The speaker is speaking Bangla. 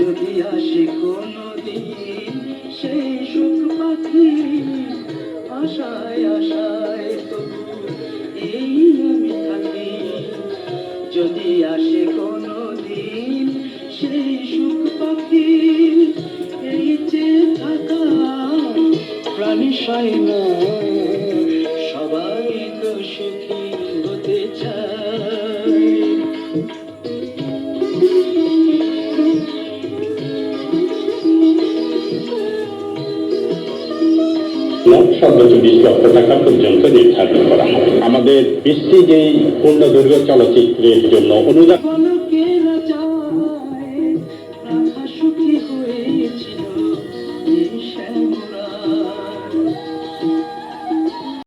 যদি আসে কোনো দিন সেই সুখ পাখি, আশায় আশায় তবু এই আমি থাকি। যদি আসে কোনো দিন সেই সুখ পাখি, এই যে থাকা প্রাণী সাই সবাই তো সুখী হতে চায়। সর্বোচ্চ বিশ লক্ষ টাকা পর্যন্ত নির্ধারণ করা হয় আমাদের বিশ্বে যে পূর্ণদৈর্ঘ্য চলচ্চিত্রের জন্য অনুদান